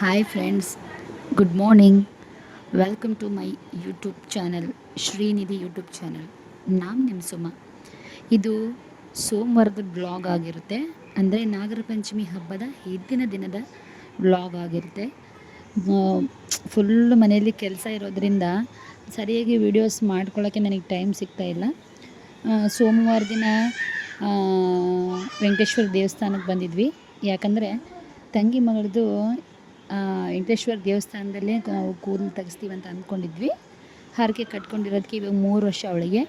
Hi friends good morning welcome to my YouTube channel Srinidhi YouTube channel ನಾನು ನಿಮ್ಮ ಸುಮ ಇದು ಸೋಮವಾರದ ಬ್ಲಾಗ್ ಆಗಿರುತ್ತೆ. ಅಂದರೆ ನಾಗರ ಪಂಚಮಿ ಹಬ್ಬದ ಹಿಂದಿನ ದಿನದ ಬ್ಲಾಗ್ ಆಗಿರುತ್ತೆ. ಫುಲ್ ಮನೆಯಲ್ಲಿ ಕೆಲಸ ಇರೋದ್ರಿಂದ ಸರಿಯಾಗಿ ವಿಡಿಯೋಸ್ ಮಾಡ್ಕೊಳ್ಳೋಕ್ಕೆ ನನಗೆ ಟೈಮ್ ಸಿಗ್ತಾ ಇಲ್ಲ. ಸೋಮವಾರ ದಿನ ವೆಂಕಟೇಶ್ವರ ದೇವಸ್ಥಾನಕ್ಕೆ ಬಂದಿದ್ವಿ. ಯಾಕಂದರೆ ತಂಗಿ ಮಗಳದು ವೆಂಕಟೇಶ್ವರ ದೇವಸ್ಥಾನದಲ್ಲೇ ಕೂದಲು ತೆಗೆಸ್ತೀವಿ ಅಂತ ಅಂದ್ಕೊಂಡಿದ್ವಿ. ಹರಕೆ ಕಟ್ಕೊಂಡಿರೋದಕ್ಕೆ ಇವಾಗ ಮೂರು ವರ್ಷ ಅವಳಿಗೆ.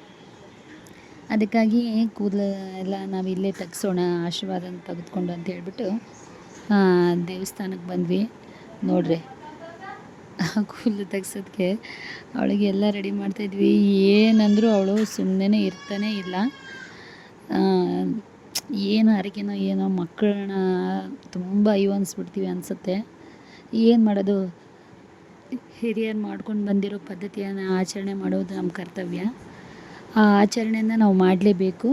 ಅದಕ್ಕಾಗಿ ಕೂದಲು ಎಲ್ಲ ನಾವು ಇಲ್ಲೇ ತೆಗೆಸೋಣ, ಆಶೀರ್ವಾದ ತೆಗೆದುಕೊಂಡು ಅಂತ ಹೇಳ್ಬಿಟ್ಟು ದೇವಸ್ಥಾನಕ್ಕೆ ಬಂದ್ವಿ. ನೋಡ್ರಿ ಕೂದಲು ತೆಗ್ಸೋದಕ್ಕೆ ಅವಳಿಗೆ ಎಲ್ಲ ರೆಡಿ ಮಾಡ್ತಾಯಿದ್ವಿ ಏನಂದರೂ ಅವಳು ಸುಮ್ಮನೆ ಇರ್ತಾನೆ ಇಲ್ಲ. ಏನು ಅರಿಕೆನೋ ಏನೋ ಮಕ್ಕಳನ್ನ ತುಂಬ ಅನಿಸ್ಬಿಡ್ತೀವಿ ಅನಿಸುತ್ತೆ. ಏನು ಮಾಡೋದು? ಹಿರಿಯರು ಮಾಡ್ಕೊಂಡು ಬಂದಿರೋ ಪದ್ಧತಿಯನ್ನು ಆಚರಣೆ ಮಾಡೋದು ನಮ್ಮ ಕರ್ತವ್ಯ. ಆ ಆಚರಣೆಯನ್ನು ನಾವು ಮಾಡಲೇಬೇಕು.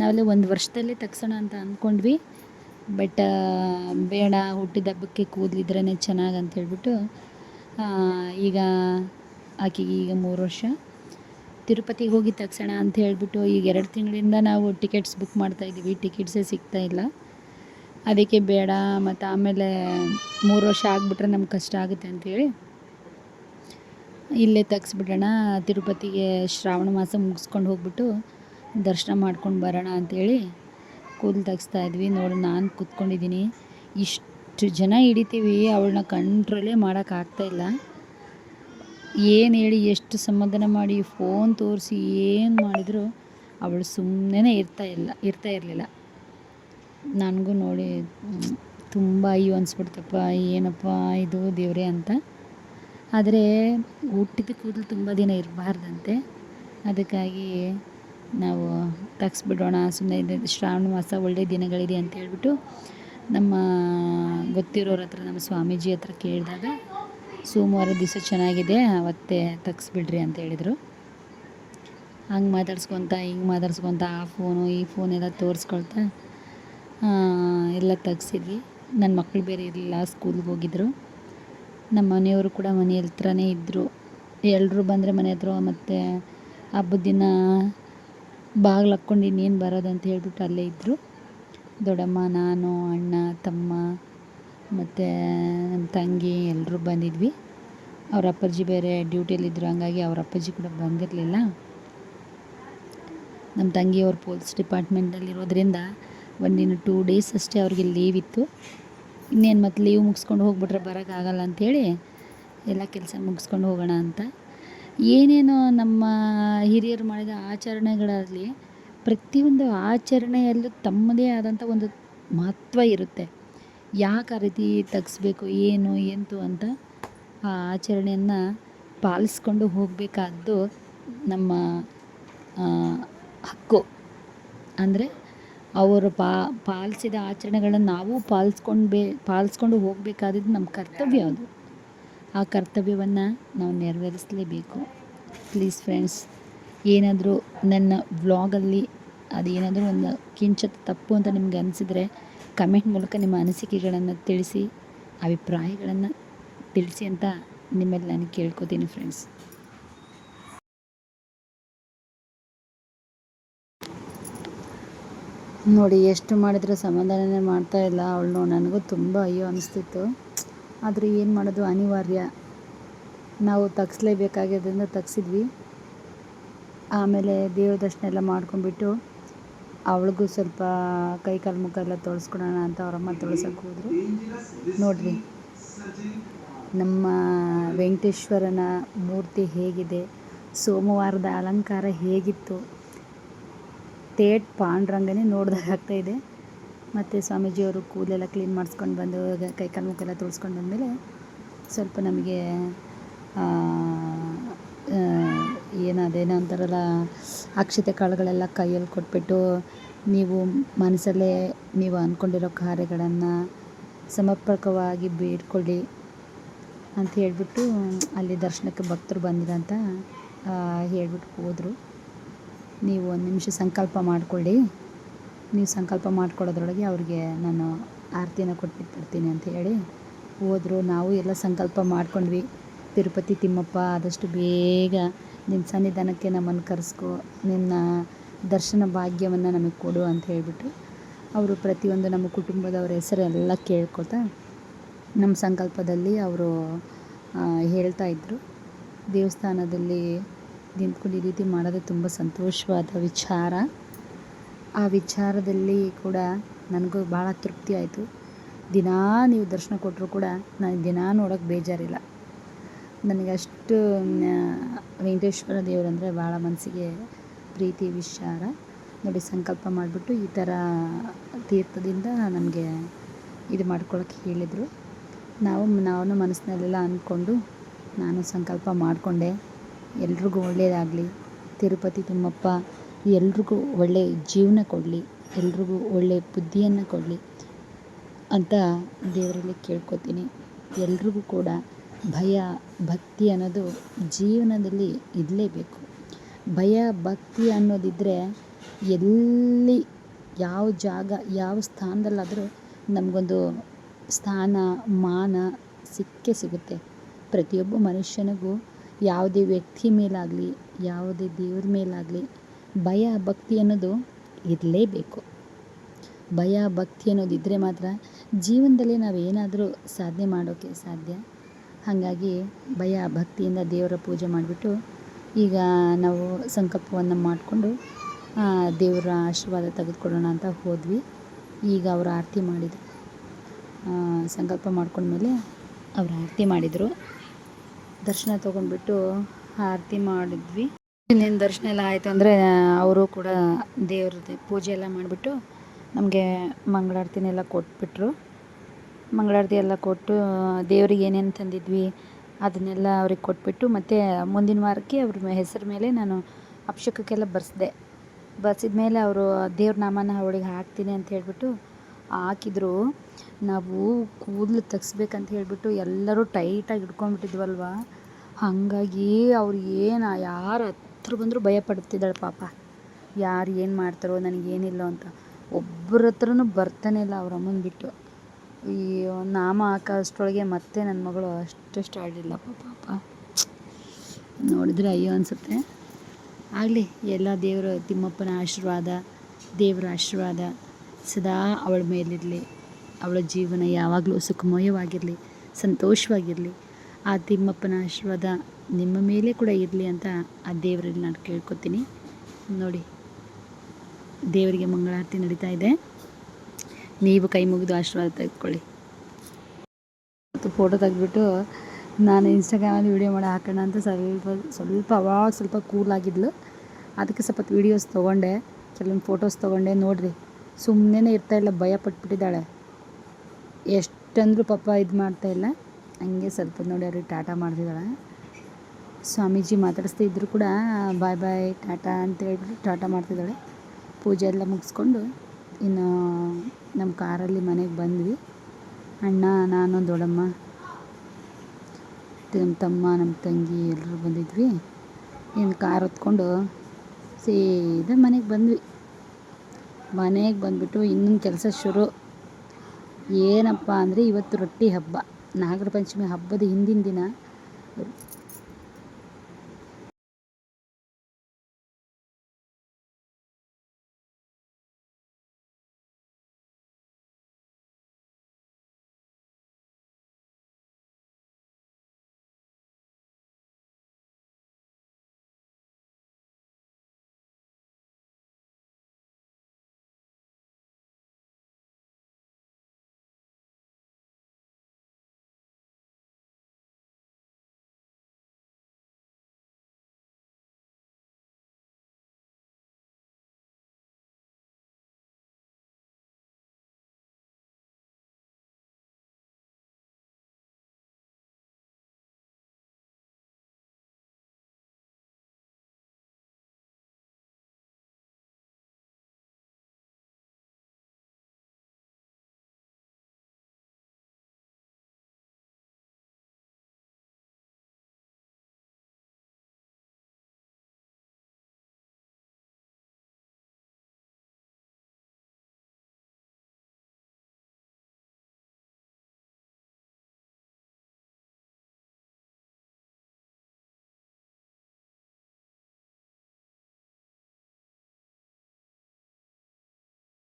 ನಾವೆಲ್ಲ ಒಂದು ವರ್ಷದಲ್ಲಿ ತಗ್ಸೋಣ ಅಂತ ಅಂದ್ಕೊಂಡ್ವಿ ಬಟ್ ಬೇಡ, ಹುಟ್ಟಿದ ಹಬ್ಬಕ್ಕೆ ಕೂದಲಿದ್ರೇ ಚೆನ್ನಾಗಿ ಅಂತ ಹೇಳ್ಬಿಟ್ಟು ಈಗ ಆಕೆಗೆ ಈಗ ಮೂರು ವರ್ಷ. ತಿರುಪತಿಗೆ ಹೋಗಿ ತಗ್ಸೋಣ ಅಂತ ಹೇಳ್ಬಿಟ್ಟು ಈಗ ಎರಡು ತಿಂಗಳಿಂದ ನಾವು ಟಿಕೆಟ್ಸ್ ಬುಕ್ ಮಾಡ್ತಾಯಿದ್ದೀವಿ ಟಿಕೆಟ್ಸೇ ಸಿಗ್ತಾ ಇಲ್ಲ. ಅದಕ್ಕೆ ಬೇಡ, ಮತ್ತು ಆಮೇಲೆ ಮೂರು ವರ್ಷ ಆಗಿಬಿಟ್ರೆ ನಮ್ಗೆ ಕಷ್ಟ ಆಗುತ್ತೆ ಅಂಥೇಳಿ ಇಲ್ಲೇ ತೆಗ್ಸ್ಬಿಡೋಣ, ತಿರುಪತಿಗೆ ಶ್ರಾವಣ ಮಾಸ ಮುಗಿಸ್ಕೊಂಡು ಹೋಗ್ಬಿಟ್ಟು ದರ್ಶನ ಮಾಡ್ಕೊಂಡು ಬರೋಣ ಅಂಥೇಳಿ ಕೂದಲು ತೆಗಿಸ್ತಾ ಇದ್ವಿ. ನೋಡಿ, ನಾನು ಕೂತ್ಕೊಂಡಿದ್ದೀನಿ ಇಷ್ಟು ಜನ ಹಿಡಿತೀವಿ, ಅವಳನ್ನ ಕಂಟ್ರೋಲೇ ಮಾಡೋಕ್ಕಾಗ್ತಾಯಿಲ್ಲ ಏನು ಹೇಳಿ, ಎಷ್ಟು ಸಮಾಧಾನ ಮಾಡಿ, ಫೋನ್ ತೋರಿಸಿ ಏನು ಮಾಡಿದರೂ, ಅವಳು ಸುಮ್ಮನೆ ಇರ್ತಾ ಇಲ್ಲ, ಇರ್ತಾ ಇರಲಿಲ್ಲ. ನನಗೂ ನೋಡಿ ತುಂಬ ಅಯ್ಯೋ ಅನಿಸ್ಬಿಡ್ತಪ್ಪ, ಏನಪ್ಪ ಇದು ದೇವರೇ ಅಂತ. ಆದರೆ ಹುಟ್ಟಿದ ಕೂದಲು ತುಂಬ ದಿನ ಇರಬಾರ್ದಂತೆ. ಅದಕ್ಕಾಗಿ ನಾವು ತಗ್ಸ್ಬಿಡೋಣ ಸುಮ್ಮನೆ ಶ್ರಾವಣ ಮಾಸ ಒಳ್ಳೆ ದಿನಗಳಿದೆ ಅಂತ ಹೇಳ್ಬಿಟ್ಟು ನಮ್ಮ ಗೊತ್ತಿರೋರ ಹತ್ರ, ನಮ್ಮ ಸ್ವಾಮೀಜಿ ಹತ್ರ ಕೇಳಿದಾಗ, ಸೋಮವಾರ ದಿವಸ ಚೆನ್ನಾಗಿದೆ, ಅವತ್ತೇ ತಗ್ಸ್ಬಿಡ್ರಿ ಅಂತ ಹೇಳಿದರು. ಹಂಗೆ ಮಾತಾಡ್ಸ್ಕೊತ, ಹಿಂಗೆ ಮಾತಾಡ್ಸ್ಕೊತ, ಆ ಫೋನು ಈ ಫೋನೆಲ್ಲ ತೋರಿಸ್ಕೊಳ್ತಾ ಎಲ್ಲ ತೆಗ್ಸಿದ್ವಿ. ನನ್ನ ಮಕ್ಕಳು ಬೇರೆ ಇರಲಿಲ್ಲ ಸ್ಕೂಲ್ಗೆ ಹೋಗಿದ್ದರು ನಮ್ಮ ಮನೆಯವರು ಕೂಡ ಮನೆ ಹತ್ರನೇ ಇದ್ದರು ಎಲ್ಲರೂ ಬಂದರೆ ಮನೆ ಹತ್ರ ಮತ್ತು ಹಬ್ಬದ ದಿನ ಬಾಗ್ಲು ಹಾಕ್ಕೊಂಡು ಇನ್ನೇನು ಬರೋದಂತ ಹೇಳ್ಬಿಟ್ಟು ಅಲ್ಲೇ ಇದ್ದರು ದೊಡ್ಡಮ್ಮ, ನಾನು, ಅಣ್ಣ, ತಮ್ಮ ಮತ್ತು ನಮ್ಮ ತಂಗಿ ಎಲ್ಲರೂ ಬಂದಿದ್ವಿ. ಅವ್ರ ಅಪ್ಪಾಜಿ ಬೇರೆ ಡ್ಯೂಟಿಯಲ್ಲಿದ್ದರು ಹಂಗಾಗಿ ಅವ್ರ ಅಪ್ಪಾಜಿ ಕೂಡ ಬಂದಿರಲಿಲ್ಲ. ನಮ್ಮ ತಂಗಿಯವ್ರು ಪೊಲೀಸ್ ಡಿಪಾರ್ಟ್ಮೆಂಟಲ್ಲಿರೋದ್ರಿಂದ ಒಂದಿನ ಟೂ ಡೇಸ್ ಅಷ್ಟೇ ಅವ್ರಿಗೆ ಲೀವ್ ಇತ್ತು. ಇನ್ನೇನು ಮತ್ತು ಲೀವ್ ಮುಗಿಸ್ಕೊಂಡು ಹೋಗ್ಬಿಟ್ರೆ ಬರೋಕ್ಕಾಗಲ್ಲ ಅಂಥೇಳಿ ಎಲ್ಲ ಕೆಲಸ ಮುಗಿಸ್ಕೊಂಡು ಹೋಗೋಣ ಅಂತ. ಏನೇನು ನಮ್ಮ ಹಿರಿಯರು ಮಾಡಿದ ಆಚರಣೆಗಳಾಗಲಿ ಪ್ರತಿಯೊಂದು ಆಚರಣೆಯಲ್ಲೂ ತಮ್ಮದೇ ಆದಂಥ ಒಂದು ಮಹತ್ವ ಇರುತ್ತೆ. ಯಾಕೆ ಆ ರೀತಿ ತೆಗ್ಸ್ಬೇಕು, ಏನು, ಎಂತು ಅಂತ ಆ ಆಚರಣೆಯನ್ನು ಪಾಲಿಸ್ಕೊಂಡು ಹೋಗಬೇಕಾದ್ದು ನಮ್ಮ ಹಕ್ಕು. ಅಂದರೆ ಅವರು ಪಾಲಿಸಿದ ಆಚರಣೆಗಳನ್ನು ನಾವು ಪಾಲಿಸ್ಕೊಂಡು ಬೇ ಪಾಲಿಸ್ಕೊಂಡು ಹೋಗಬೇಕಾದಿದ್ದು ನಮ್ಮ ಕರ್ತವ್ಯ ಅದು. ಆ ಕರ್ತವ್ಯವನ್ನು ನಾವು ನೆರವೇರಿಸಲೇಬೇಕು. ಪ್ಲೀಸ್ ಫ್ರೆಂಡ್ಸ್ ಏನಾದರೂ ನನ್ನ ವ್ಲಾಗಲ್ಲಿ ಅದೇನಾದರೂ ಒಂದು ಕಿಂಚಿತ್ ತಪ್ಪು ಅಂತ ನಿಮ್ಗೆ ಅನಿಸಿದರೆ ಕಮೆಂಟ್ ಮೂಲಕ ನಿಮ್ಮ ಅನಿಸಿಕೆಗಳನ್ನು ತಿಳಿಸಿ, ಅಭಿಪ್ರಾಯಗಳನ್ನು ತಿಳಿಸಿ ಅಂತ ನಿಮ್ಮಲ್ಲಿ ನಾನು ಕೇಳ್ಕೊತೀನಿ ಫ್ರೆಂಡ್ಸ್ ನೋಡಿ, ಎಷ್ಟು ಮಾಡಿದರೂ ಸಮಾಧಾನನೇ ಮಾಡ್ತಾ ಇಲ್ಲ ಅವಳು. ನನಗೂ ತುಂಬ ಅಯ್ಯೋ ಅನಿಸ್ತಿತ್ತು. ಆದರೆ ಏನು ಮಾಡೋದು? ಅನಿವಾರ್ಯ. ನಾವು ತಗ್ಸ್ಲೇಬೇಕಾಗಿದ್ದರಿಂದ ತಗ್ಸಿದ್ವಿ. ಆಮೇಲೆ ದೇವ್ರ ದರ್ಶನ ಎಲ್ಲ ಮಾಡ್ಕೊಂಡ್ಬಿಟ್ಟು ಅವಳಿಗೂ ಸ್ವಲ್ಪ ಕೈ ಕಾಲು ಮುಖ ಎಲ್ಲ ತೊಳ್ಸ್ಕೊಳೋಣ ಅಂತ ಅವರಮ್ಮ ತೊಳ್ಸಕ್ಕೆ ಹೋದರು. ನೋಡಿರಿ, ನಮ್ಮ ವೆಂಕಟೇಶ್ವರನ ಮೂರ್ತಿ ಹೇಗಿದೆ? ಸೋಮವಾರದ ಅಲಂಕಾರ ಹೇಗಿತ್ತು? ತೇಟ್ ಪಾಂಡ್ರಂಗನೇ ನೋಡ್ದಾಗ ಇದೆ. ಮತ್ತು ಸ್ವಾಮೀಜಿಯವರು ಕೂದಲೆಲ್ಲ ಕ್ಲೀನ್ ಮಾಡಿಸ್ಕೊಂಡು ಬಂದು ಕೈ ಕಾಲು ಮುಖೆಲ್ಲ ತುಳಿಸ್ಕೊಂಡು ಬಂದಮೇಲೆ ಸ್ವಲ್ಪ ನಮಗೆ ಏನದೇನೋ ಅಂತಾರಲ್ಲ, ಅಕ್ಷತೆ ಕಾಳುಗಳೆಲ್ಲ ಕೈಯಲ್ಲಿ ಕೊಟ್ಬಿಟ್ಟು ನೀವು ಮನಸ್ಸಲ್ಲೇ ನೀವು ಅಂದ್ಕೊಂಡಿರೋ ಕಾರ್ಯಗಳನ್ನು ಸಮರ್ಪಕವಾಗಿ ಬೇಡ್ಕೊಳ್ಳಿ ಅಂತ ಹೇಳಿಬಿಟ್ಟು ಅಲ್ಲಿ ದರ್ಶನಕ್ಕೆ ಭಕ್ತರು ಬಂದಿರಂತ ಹೇಳ್ಬಿಟ್ಟು ಹೋದರು. ನೀವು ಒಂದು ನಿಮಿಷ ಸಂಕಲ್ಪ ಮಾಡಿಕೊಳ್ಳಿ. ನೀವು ಸಂಕಲ್ಪ ಮಾಡ್ಕೊಳ್ಳೋದ್ರೊಳಗೆ ಅವ್ರಿಗೆ ನಾನು ಆರತಿನ ಕೊಟ್ಬಿಟ್ಟು ಬರ್ತೀನಿ ಅಂತ ಹೇಳಿ ಹೋದರು. ನಾವು ಎಲ್ಲ ಸಂಕಲ್ಪ ಮಾಡ್ಕೊಂಡ್ವಿ. ತಿರುಪತಿ ತಿಮ್ಮಪ್ಪ ಆದಷ್ಟು ಬೇಗ ನಿನ್ನ ಸನ್ನಿಧಾನಕ್ಕೆ ನಮ್ಮನ್ನು ಕರೆಸ್ಕೊ, ನಿನ್ನ ದರ್ಶನ ಭಾಗ್ಯವನ್ನು ನಮಗೆ ಕೊಡು ಅಂತ ಹೇಳಿಬಿಟ್ಟು ಅವರು ಪ್ರತಿಯೊಂದು ನಮ್ಮ ಕುಟುಂಬದವ್ರ ಹೆಸರೆಲ್ಲ ಕೇಳ್ಕೊತಾ ನಮ್ಮ ಸಂಕಲ್ಪದಲ್ಲಿ ಅವರು ಹೇಳ್ತಾ ಇದ್ದರು ದೇವಸ್ಥಾನದಲ್ಲಿ ನಿಂತ್ಕೊಂಡು ಈ ರೀತಿ ಮಾಡೋದೇ ತುಂಬ ಸಂತೋಷವಾದ ವಿಚಾರ. ಆ ವಿಚಾರದಲ್ಲಿ ಕೂಡ ನನಗೂ ಭಾಳ ತೃಪ್ತಿ ಆಯಿತು. ದಿನಾ ನೀವು ದರ್ಶನ ಕೊಟ್ಟರು ಕೂಡ ನಾನು ದಿನಾ ನೋಡೋಕ್ಕೆ ಬೇಜಾರಿಲ್ಲ. ನನಗೆ ಅಷ್ಟು ವೆಂಕಟೇಶ್ವರ ದೇವರಂದರೆ ಭಾಳ ಮನಸ್ಸಿಗೆ ಪ್ರೀತಿ ವಿಚಾರ. ನೋಡಿ ಸಂಕಲ್ಪ ಮಾಡಿಬಿಟ್ಟು ಈ ಥರ ತೀರ್ಥದಿಂದ ನಮಗೆ ಇದು ಮಾಡ್ಕೊಳಕ್ಕೆ ಹೇಳಿದರು. ನಾವು ನಾವು ಮನಸ್ಸಿನಲ್ಲೆಲ್ಲ ಅಂದ್ಕೊಂಡು ನಾನು ಸಂಕಲ್ಪ ಮಾಡಿಕೊಂಡೆ. ಎಲ್ರಿಗೂ ಒಳ್ಳೆಯದಾಗಲಿ ತಿರುಪತಿ ತಿಮ್ಮಪ್ಪ, ಎಲ್ರಿಗೂ ಒಳ್ಳೆಯ ಜೀವನ ಕೊಡಲಿ, ಎಲ್ರಿಗೂ ಒಳ್ಳೆಯ ಬುದ್ಧಿಯನ್ನು ಕೊಡಲಿ ಅಂತ ದೇವರಲ್ಲಿ ಕೇಳ್ಕೊತೀನಿ. ಎಲ್ರಿಗೂ ಕೂಡ ಭಯ, ಭಕ್ತಿ ಅನ್ನೋದು ಜೀವನದಲ್ಲಿ ಇರಲೇಬೇಕು. ಭಯ, ಭಕ್ತಿ ಅನ್ನೋದಿದ್ದರೆ ಎಲ್ಲಿ ಯಾವ ಜಾಗ, ಯಾವ ಸ್ಥಾನದಲ್ಲಾದರೂ ನಮಗೊಂದು ಸ್ಥಾನ, ಮಾನ, ಸಿಕ್ಕೇ ಸಿಗುತ್ತೆ. ಪ್ರತಿಯೊಬ್ಬ ಮನುಷ್ಯನಿಗೂ ಯಾವುದೇ ವ್ಯಕ್ತಿ ಮೇಲಾಗಲಿ, ಯಾವುದೇ ದೇವ್ರ ಮೇಲಾಗಲಿ, ಭಯ, ಭಕ್ತಿ ಅನ್ನೋದು ಇರಲೇಬೇಕು. ಭಯ, ಭಕ್ತಿ ಅನ್ನೋದು ಇದ್ದರೆ ಮಾತ್ರ ಜೀವನದಲ್ಲಿ ನಾವು ಏನಾದರೂ ಸಾಧನೆ ಮಾಡೋಕ್ಕೆ ಸಾಧ್ಯ. ಹಾಗಾಗಿ ಭಯ, ಭಕ್ತಿಯಿಂದ ದೇವರ ಪೂಜೆ ಮಾಡಿಬಿಟ್ಟು ಈಗ ನಾವು ಸಂಕಲ್ಪವನ್ನು ಮಾಡಿಕೊಂಡು ದೇವರ ಆಶೀರ್ವಾದ ತೆಗೆದುಕೊಳ್ಳೋಣ ಅಂತ ಹೋದ್ವಿ. ಈಗ ಅವರು ಆರತಿ ಮಾಡಿದರು. ಸಂಕಲ್ಪ ಮಾಡ್ಕೊಂಡ್ಮೇಲೆ ಅವ್ರು ಆರತಿ ಮಾಡಿದರು. ದರ್ಶನ ತಗೊಂಡ್ಬಿಟ್ಟು ಆರತಿ ಮಾಡಿದ್ವಿ. ಇನ್ನೇನು ದರ್ಶನ ಎಲ್ಲ ಆಯಿತು ಅಂದರೆ, ಅವರು ಕೂಡ ದೇವ್ರದ್ದು ಪೂಜೆ ಎಲ್ಲ ಮಾಡಿಬಿಟ್ಟು ನಮಗೆ ಮಂಗಳಾರತಿನೆಲ್ಲ ಕೊಟ್ಬಿಟ್ರು. ಮಂಗಳಾರತಿ ಎಲ್ಲ ಕೊಟ್ಟು, ದೇವ್ರಿಗೆ ಏನೇನು ತಂದಿದ್ವಿ ಅದನ್ನೆಲ್ಲ ಅವ್ರಿಗೆ ಕೊಟ್ಬಿಟ್ಟು, ಮತ್ತು ಮುಂದಿನ ವಾರಕ್ಕೆ ಅವ್ರ ಹೆಸರು ಮೇಲೆ ನಾನು ಅಭಿಷೇಕಕ್ಕೆಲ್ಲ ಬರ್ಸಿದೆ. ಬರ್ಸಿದ ಮೇಲೆ ಅವರು ದೇವ್ರ ನಾಮನ ಅವಳಿಗೆ ಹಾಕ್ತೀನಿ ಅಂತ ಹೇಳಿಬಿಟ್ಟು ಹಾಕಿದ್ರು. ನಾವು ಕೂದಲು ತೆಗ್ಸ್ಬೇಕಂತ ಹೇಳಿಬಿಟ್ಟು ಎಲ್ಲರೂ ಟೈಟಾಗಿ ಹಿಡ್ಕೊಂಡ್ಬಿಟ್ಟಿದ್ವಲ್ವ ಹಾಗಾಗಿ ಅವ್ರು ಏನು, ಯಾರು ಹತ್ರ ಬಂದರೂ ಭಯ ಪಡ್ತಿದ್ದಾಳೆ ಪಾಪ. ಯಾರು ಏನು ಮಾಡ್ತಾರೋ ನನಗೇನಿಲ್ಲ ಅಂತ. ಒಬ್ಬರ ಹತ್ರನೂ ಬರ್ತಾನೆ ಇಲ್ಲ ಅವ್ರ ಅಮ್ಮನ ಬಿಟ್ಟು. ಈ ನಾಮ ಹಾಕೋಷ್ಟೊಳಗೆ ಮತ್ತೆ ನನ್ನ ಮಗಳು ಅಷ್ಟು ಸ್ಟಾರ್ಟಿಲ್ಲ ಪಾಪ. ನೋಡಿದ್ರೆ ಅಯ್ಯೋ ಅನಿಸುತ್ತೆ. ಆಗಲಿ, ಎಲ್ಲ ದೇವರ ತಿಮ್ಮಪ್ಪನ ಆಶೀರ್ವಾದ, ದೇವರ ಆಶೀರ್ವಾದ ಸದಾ ಅವಳ ಮೇಲಿರಲಿ. ಅವಳ ಜೀವನ ಯಾವಾಗಲೂ ಸುಖಮಯವಾಗಿರಲಿ, ಸಂತೋಷವಾಗಿರಲಿ, ಆ ತಿಮ್ಮಪ್ಪನ ಆಶೀರ್ವಾದ ನಿಮ್ಮ ಮೇಲೆ ಕೂಡ ಇರಲಿ ಅಂತ ಆ ದೇವರಲ್ಲಿ ನಾನು ಕೇಳ್ಕೊತೀನಿ. ನೋಡಿ, ದೇವರಿಗೆ ಮಂಗಳಾರತಿ ನಡೀತಾ ಇದೆ. ನೀವು ಕೈ ಮುಗಿದು ಆಶೀರ್ವಾದ ತೆಗೆದುಕೊಳ್ಳಿ. ಮತ್ತು ಫೋಟೋ ತೆಗೆದ್ಬಿಟ್ಟು ನಾನು ಇನ್ಸ್ಟಾಗ್ರಾಮಲ್ಲಿ ವೀಡಿಯೋ ಮಾಡಿ ಹಾಕೋಣ ಅಂತ ಸ್ವಲ್ಪ ಸ್ವಲ್ಪ ಅವಾಗ ಸ್ವಲ್ಪ ಕೂಲ್ ಆಗಿದ್ಲು. ಅದಕ್ಕೆ ಸ್ವಲ್ಪ ವೀಡಿಯೋಸ್ ತೊಗೊಂಡೆ, ಕೆಲವೊಂದು ಫೋಟೋಸ್ ತೊಗೊಂಡೆ. ನೋಡಿರಿ ಸುಮ್ಮನೆ ಇಲ್ಲ, ಭಯ ಪಟ್ಬಿಟ್ಟಿದ್ದಾಳೆ. ಎಷ್ಟಂದ್ರೂ ಪಾಪ ಇದು ಮಾಡ್ತಾಯಿಲ್ಲ ಹಂಗೆ ಸ್ವಲ್ಪ ನೋಡಿ ಅವ್ರಿಗೆ ಟಾಟಾ ಮಾಡ್ತಿದ್ದಾಳೆ. ಸ್ವಾಮೀಜಿ ಮಾತಾಡಿಸ್ತಾ ಇದ್ದರೂ ಕೂಡ, ಬಾಯ್ ಬಾಯ್ ಟಾಟಾ ಅಂತ ಹೇಳ್ಬಿಟ್ಟು ಟಾಟಾ ಮಾಡ್ತಿದ್ದಾಳೆ. ಪೂಜೆ ಎಲ್ಲ ಮುಗಿಸ್ಕೊಂಡು ಇನ್ನು ನಮ್ಮ ಕಾರಲ್ಲಿ ಮನೆಗೆ ಬಂದ್ವಿ. ಅಣ್ಣ, ನಾನು ದೊಡ್ಡಮ್ಮ, ನಮ್ಮ ತಮ್ಮ, ನಮ್ಮ ತಂಗಿ ಎಲ್ಲರೂ ಬಂದಿದ್ವಿ. ಇನ್ನು ಕಾರ್ ಹೊತ್ಕೊಂಡು ಸೀದಾ ಮನೆಗೆ ಬಂದ್ವಿ. ಮನೆಗೆ ಬಂದುಬಿಟ್ಟು ಇನ್ನೊಂದು ಕೆಲಸ ಶುರು. ಏನಪ್ಪ ಅಂದರೆ ಇವತ್ತು ರೊಟ್ಟಿ ಹಬ್ಬ. ನಾಗರ ಪಂಚಮಿ ಹಬ್ಬದ ಹಿಂದಿನ ದಿನ